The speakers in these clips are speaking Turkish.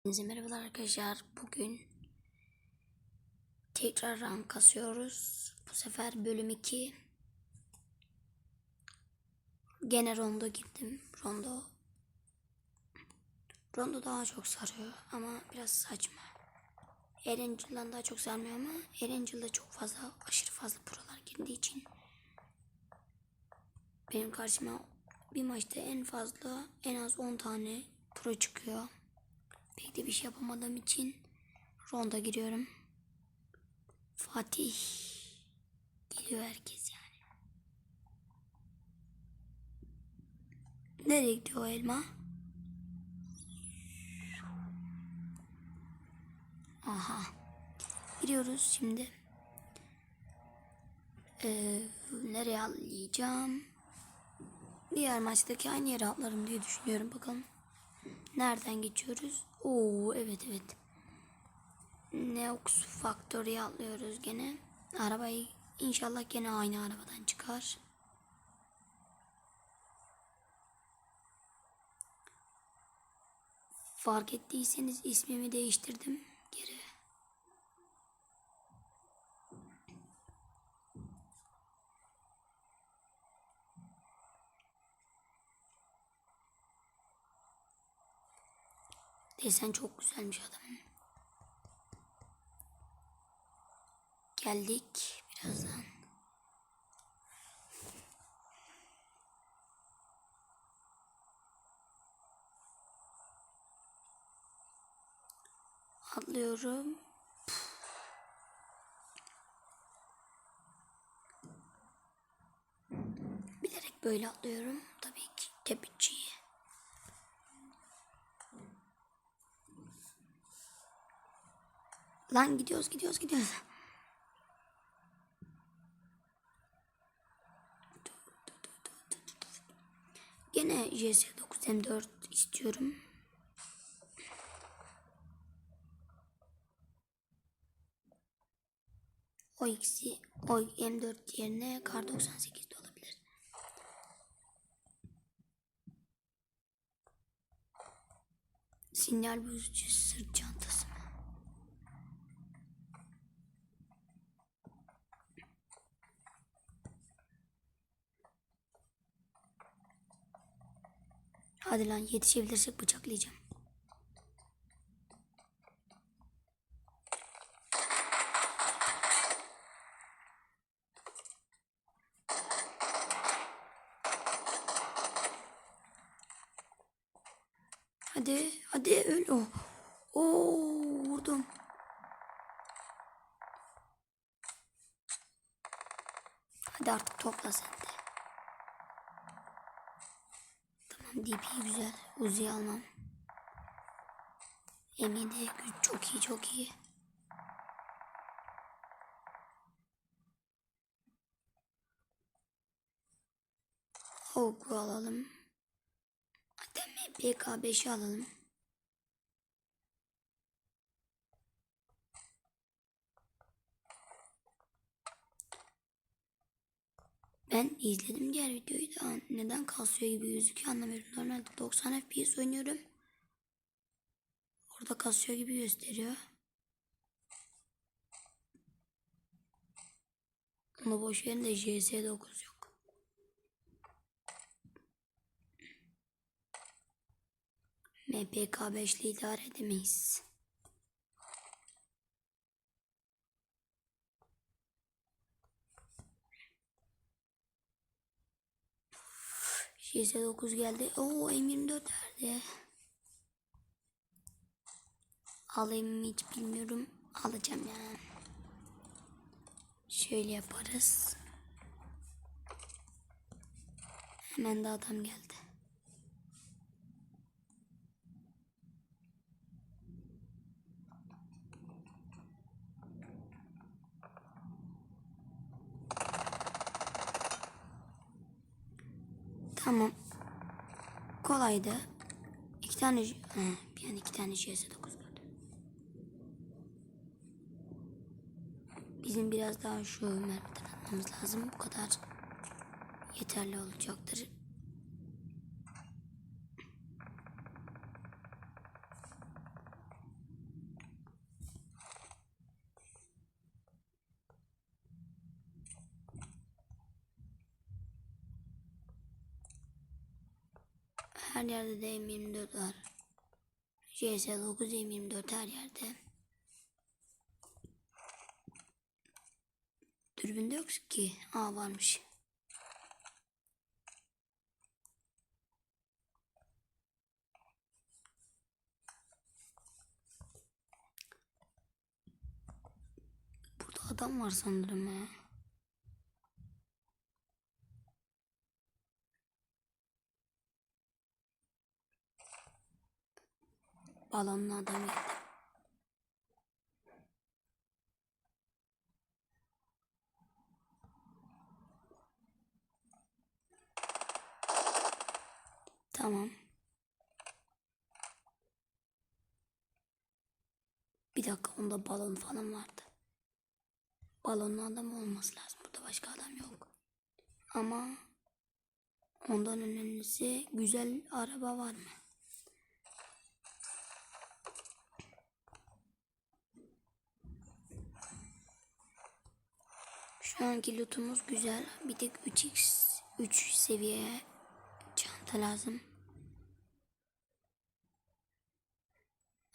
Hepinize merhabalar arkadaşlar. Bugün tekrar rank kasıyoruz. Bu sefer bölüm 2. Gene rondo girdim. Rondo. Rondo daha çok sarıyor ama biraz saçma. Erangel'dan daha çok sarmıyor ama Erangel'da çok fazla aşırı fazla prolar girdiği için benim karşıma bir maçta en fazla en az 10 tane pro çıkıyor. Pek de bir şey yapamadığım için ronda giriyorum. Fatih geliyor herkes yani. Nereye gidiyor o elma? Aha. Giriyoruz şimdi. Ee, nereye atlayacağım? Diğer maçtaki aynı yere atlarım diye düşünüyorum. Bakalım. Nereden geçiyoruz? Oo evet evet. Neox Factory'e atlıyoruz gene. Arabayı inşallah gene aynı arabadan çıkar. Fark ettiyseniz ismimi değiştirdim Desen çok güzelmiş adamın. Geldik birazdan. Atlıyorum. Bilerek böyle atlıyorum. Tabii ki tepiciye. Lan gidiyoruz gidiyoruz gidiyoruz. Gene JS9 M4 istiyorum. O ikisi o M4 yerine Kar 98 de olabilir. Sinyal bozucu sırt çantası mı? Hadi lan yetişebilirsek bıçaklayacağım. Hadi hadi öl o. Oo vurdum. Hadi artık topla sen de. DP güzel. Uzi almam. M7 güç çok iyi çok iyi. Oku alalım. Hatta MPK5'i alalım. Ben izledim diğer videoyu da neden kasıyor gibi gözüküyor anlamıyorum. Normalde 90 FPS oynuyorum. Orada kasıyor gibi gösteriyor. Ama boş verin de JS9 yok. MPK 5'li idare edemeyiz. JS9 geldi. Oo M24 verdi. Alayım mı hiç bilmiyorum. Alacağım yani. Şöyle yaparız. Hemen de adam geldi. Tamam. Kolaydı. İki tane... He, an iki tane JS9 gördüm. Bizim biraz daha şu mermiden atmamız lazım. Bu kadar yeterli olacaktır. Her yerde de M24 var. CS9 M24 her yerde. Dürbünde yok ki. Aa varmış. Burada adam var sanırım ha. Balonlu adam geldi. Tamam. Bir dakika onda balon falan vardı. Balonlu adam olması lazım. Burada başka adam yok. Ama ondan önemlisi güzel araba var mı? Şu anki lootumuz güzel. Bir tek 3x 3 seviye çanta lazım.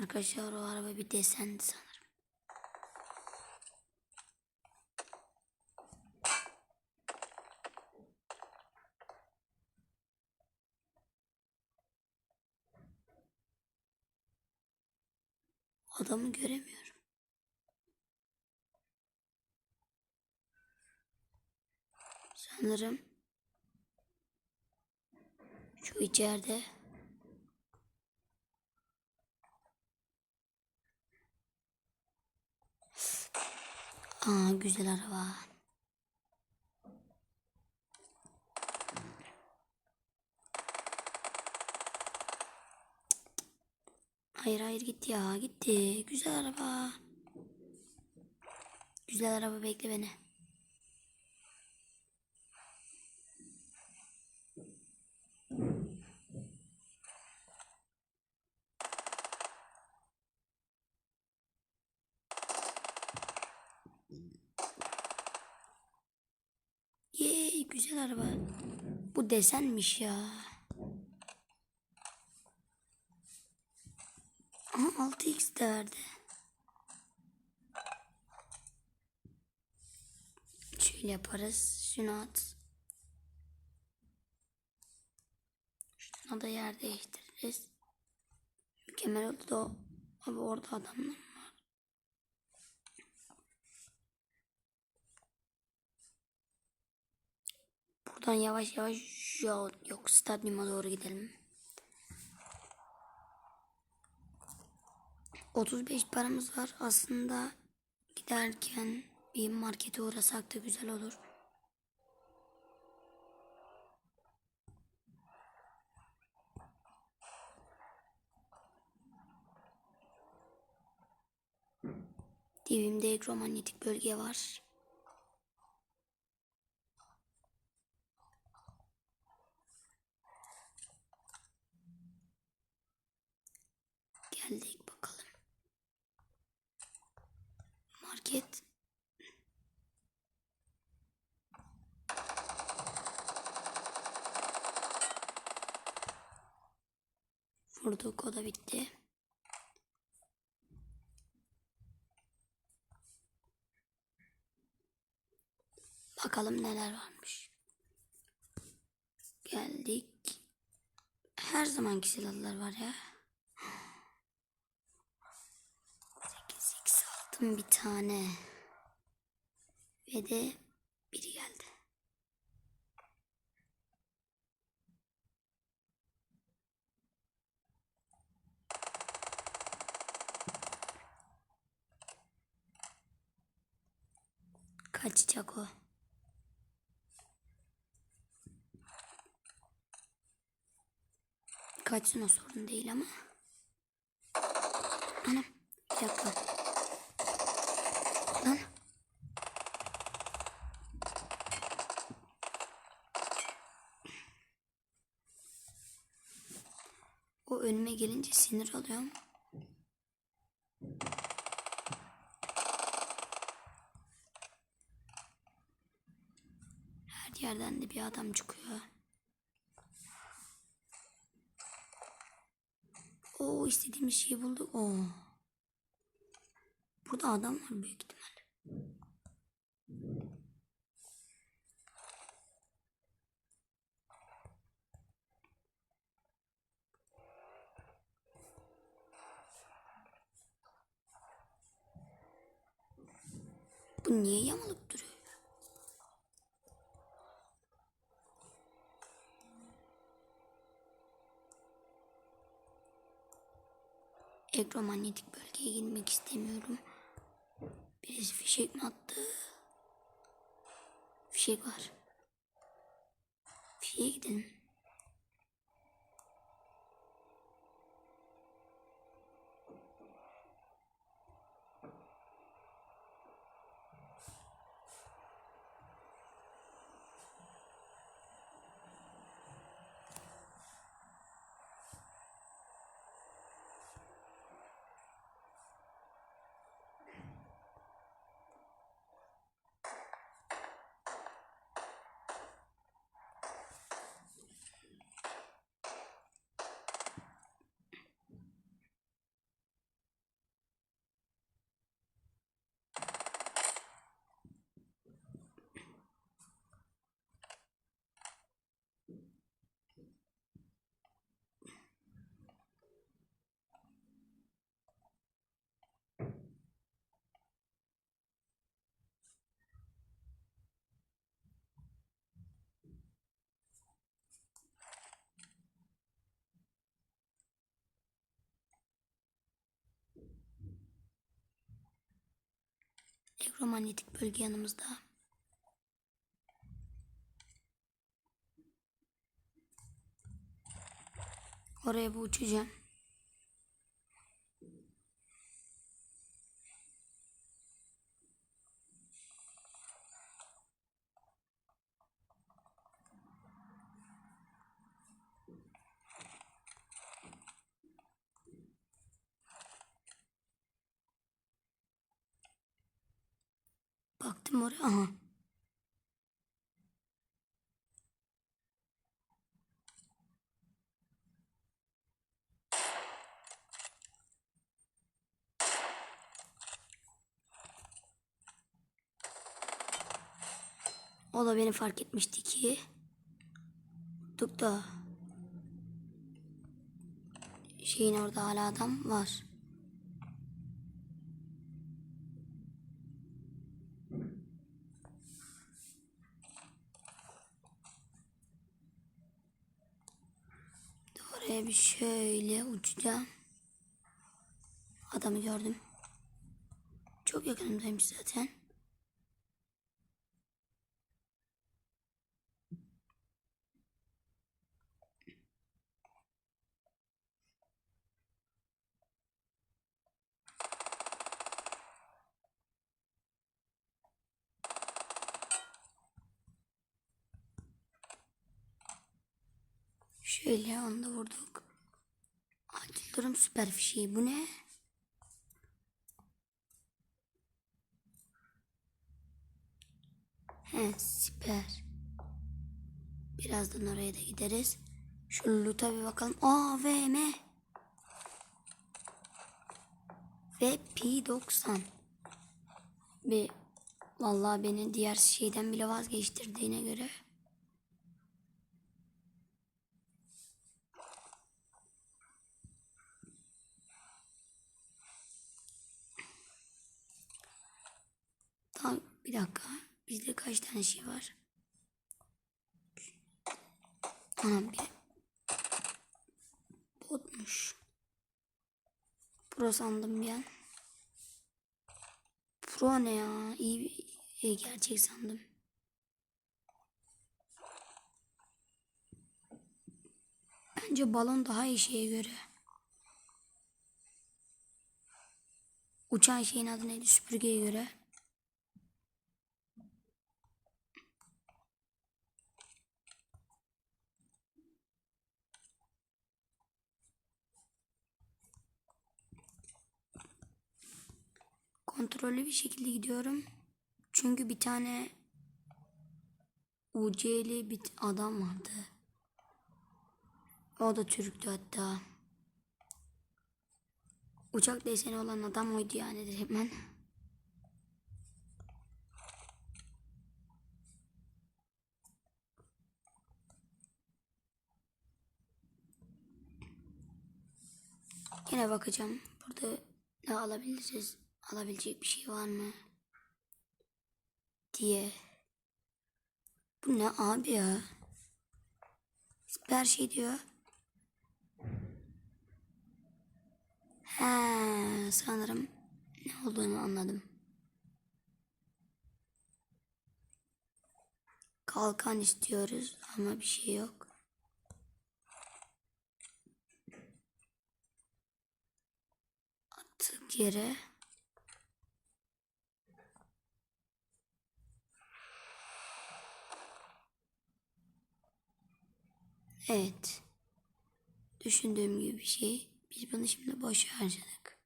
Arkadaşlar o araba bir desendi sanırım. Adamı göremiyorum. Sanırım şu içeride Aa güzel araba. Hayır hayır gitti ya gitti. Güzel araba. Güzel araba bekle beni. Güzel araba. Bu desenmiş ya. Aha 6x de verdi. Şöyle yaparız. Şunu at. Şuna da yer değiştiririz. Mükemmel oldu da. Abi orada adamlar var. Buradan yavaş yavaş yok stadyuma doğru gidelim. 35 paramız var. Aslında giderken bir markete uğrasak da güzel olur. Dibimde elektromanyetik bölge var. Geldik bakalım. Market. Vurduk o da bitti. Bakalım neler varmış. Geldik. Her zamanki silahlar var ya. 8x aldım bir tane. Ve de biri geldi. Kaçacak o. Kaçsın o sorun değil ama. Anam bir dakika. Lan. O önüme gelince sinir alıyorum. Yerden de bir adam çıkıyor. O istediğimiz şeyi bulduk. Oo. Burada adam var büyük ihtimal. Elektromanyetik bölgeye girmek istemiyorum. Birisi fişek mi attı? Fişek var. Fişeğe gidelim. Elektromanyetik bölge yanımızda. Oraya bu uçacağım. Baktım oraya. Aha. O da beni fark etmişti ki. Tuttuk da. Şeyin orada hala adam var. Bir şöyle uçacağım. Adamı gördüm. Çok yakınımdaymış zaten. Şöyle onu da vurduk. Süper fişeği. Bu ne? He süper. Birazdan oraya da gideriz. Şu loot'a bir bakalım. Aa VM. Ve P90. Bir vallahi beni diğer şeyden bile vazgeçtirdiğine göre Tamam bir dakika. Bizde kaç tane şey var? Anam bir botmuş. Pro sandım an. Pro ne ya? İyi bir iyi, gerçek sandım. Bence balon daha iyi şeye göre. Uçan şeyin adı neydi? Süpürgeye göre. Kontrollü bir şekilde gidiyorum. Çünkü bir tane UC'li bir adam vardı. O da Türktü hatta. Uçak deseni olan adam oydu yani direktmen. Yine bakacağım. Burada ne alabiliriz? Alabilecek bir şey var mı? Diye. Bu ne abi ya? Her şey diyor. He, sanırım ne olduğunu anladım. Kalkan istiyoruz ama bir şey yok. Attık yere. Evet. Düşündüğüm gibi bir şey. Biz bunu şimdi boş harcadık.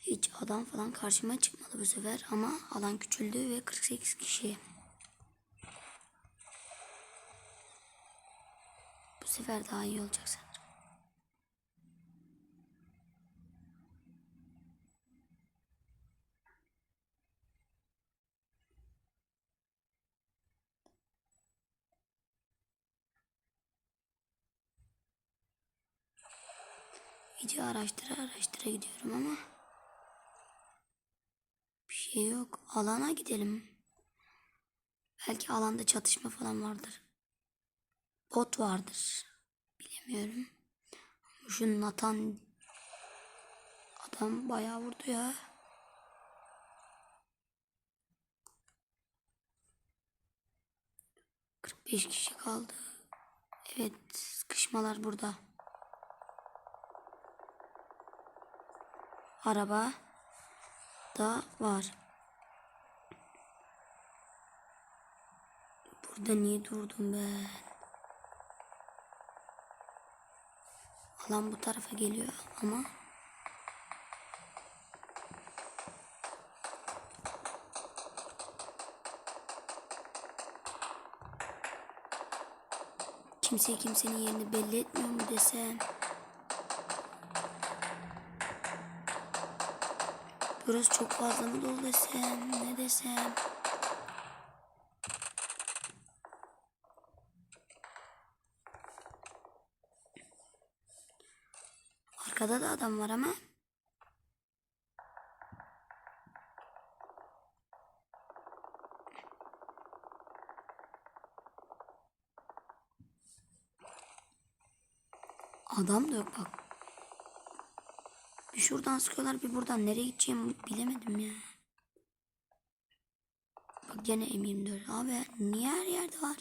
Hiç adam falan karşıma çıkmadı bu sefer ama alan küçüldü ve 48 kişi. Bu sefer daha iyi olacak İyice araştıra araştıra gidiyorum ama bir şey yok. Alana gidelim. Belki alanda çatışma falan vardır. Bot vardır. Bilemiyorum. Şu Nathan adam bayağı vurdu ya. Beş kişi kaldı. Evet, sıkışmalar burada. Araba da var. Burada niye durdum ben? Alan bu tarafa geliyor ama kimse kimsenin yerini belli etmiyor mu desem? Burası çok fazla mı dolu desem, ne desem? Arkada da adam var ama. Adam da yok bak. Şuradan sıkıyorlar bir buradan. Nereye gideceğimi bilemedim ya. Bak gene M24. Abi niye her yerde var?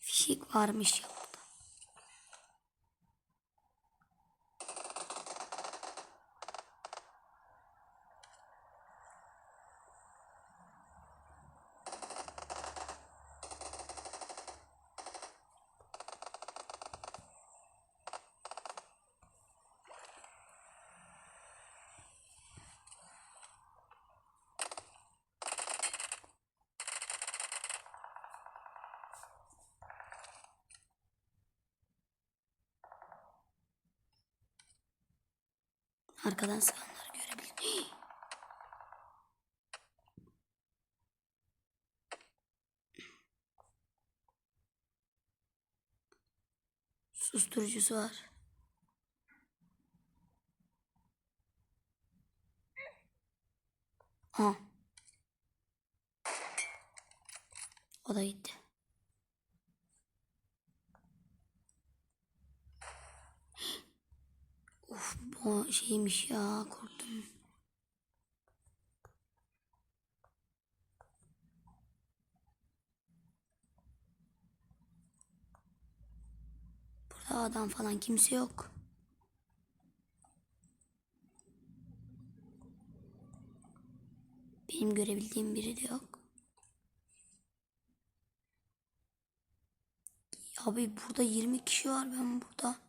Fişek varmış ya Arkadan sıkanları görebildim. Susturucusu var. Ha. O da gitti. Of bu şeymiş ya korktum. Burada adam falan kimse yok. Benim görebildiğim biri de yok. Abi burada 20 kişi var ben burada.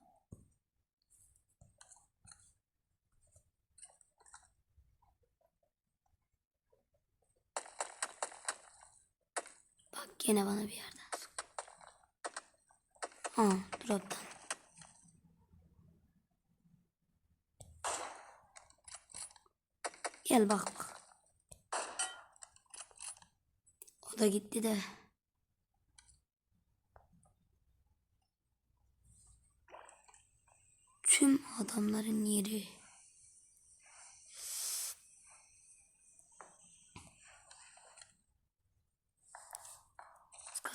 Bak gene bana bir yerden. Aa drop'tan. Gel bak bak. O da gitti de. Tüm adamların yeri.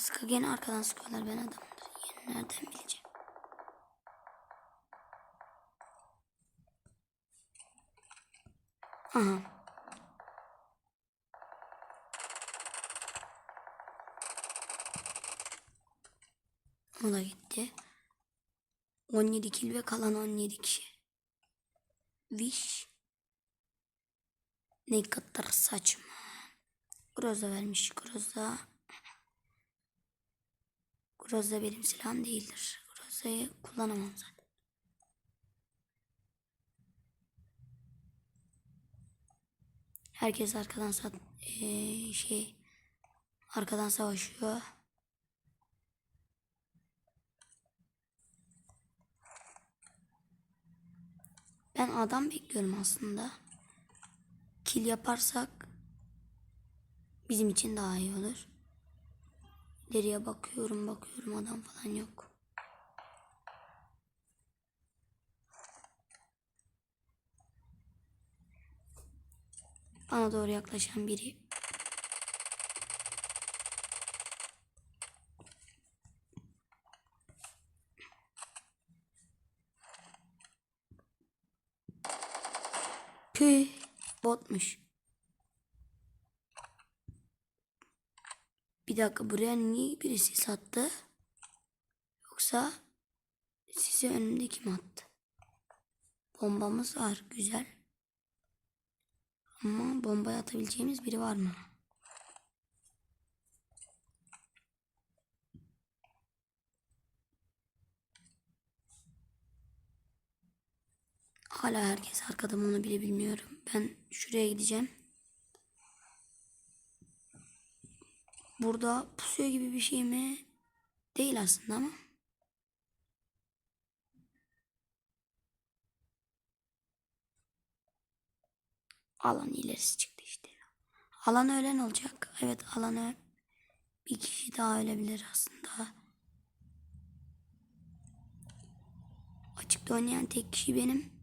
Sıkı gene arkadan sıkıyorlar ben adamları. Yeni nereden bileceğim. Aha. O da gitti. 17 kill ve kalan 17 kişi. Wish. Ne kadar saçma. Groza vermiş. Groza. Groza benim silahım değildir. Groza'yı kullanamam zaten. Herkes arkadan sat eee, şey arkadan savaşıyor. Ben adam bekliyorum aslında. Kill yaparsak bizim için daha iyi olur. İleriye bakıyorum bakıyorum adam falan yok. Bana doğru yaklaşan biri. Püh, botmuş. Bir dakika buraya niye birisi sattı? Yoksa size önümde kim attı? Bombamız var, güzel. Ama bombayı atabileceğimiz biri var mı? Hala herkes arkada mı onu bile bilmiyorum. Ben şuraya gideceğim. Burada pusuya gibi bir şey mi? Değil aslında ama. Alan ilerisi çıktı işte. Alan ölen olacak. Evet alan ö- bir kişi daha ölebilir aslında. Açıkta oynayan tek kişi benim.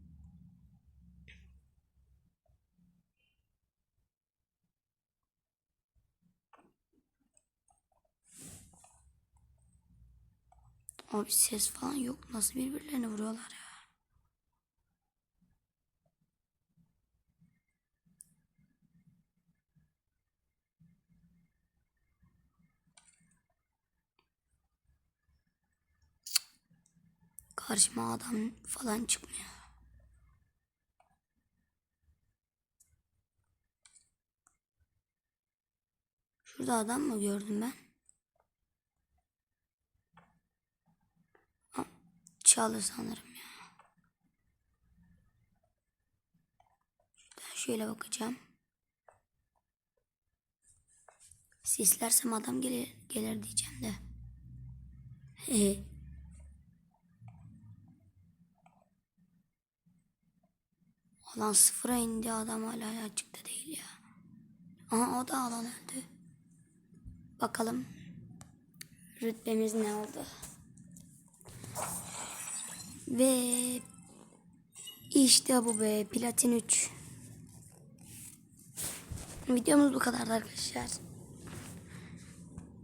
Abi ses falan yok. Nasıl birbirlerine vuruyorlar ya. Karşıma adam falan çıkmıyor. Şurada adam mı gördüm ben? Ha, Çalı sanırım ya. Ben şöyle bakacağım. Sislersem adam gelir, gelir diyeceğim de. Alan sıfıra indi adam hala açıkta değil ya. Aha o da alan öldü. Bakalım rütbemiz ne oldu? Ve işte bu be platin 3. Videomuz bu kadardı arkadaşlar.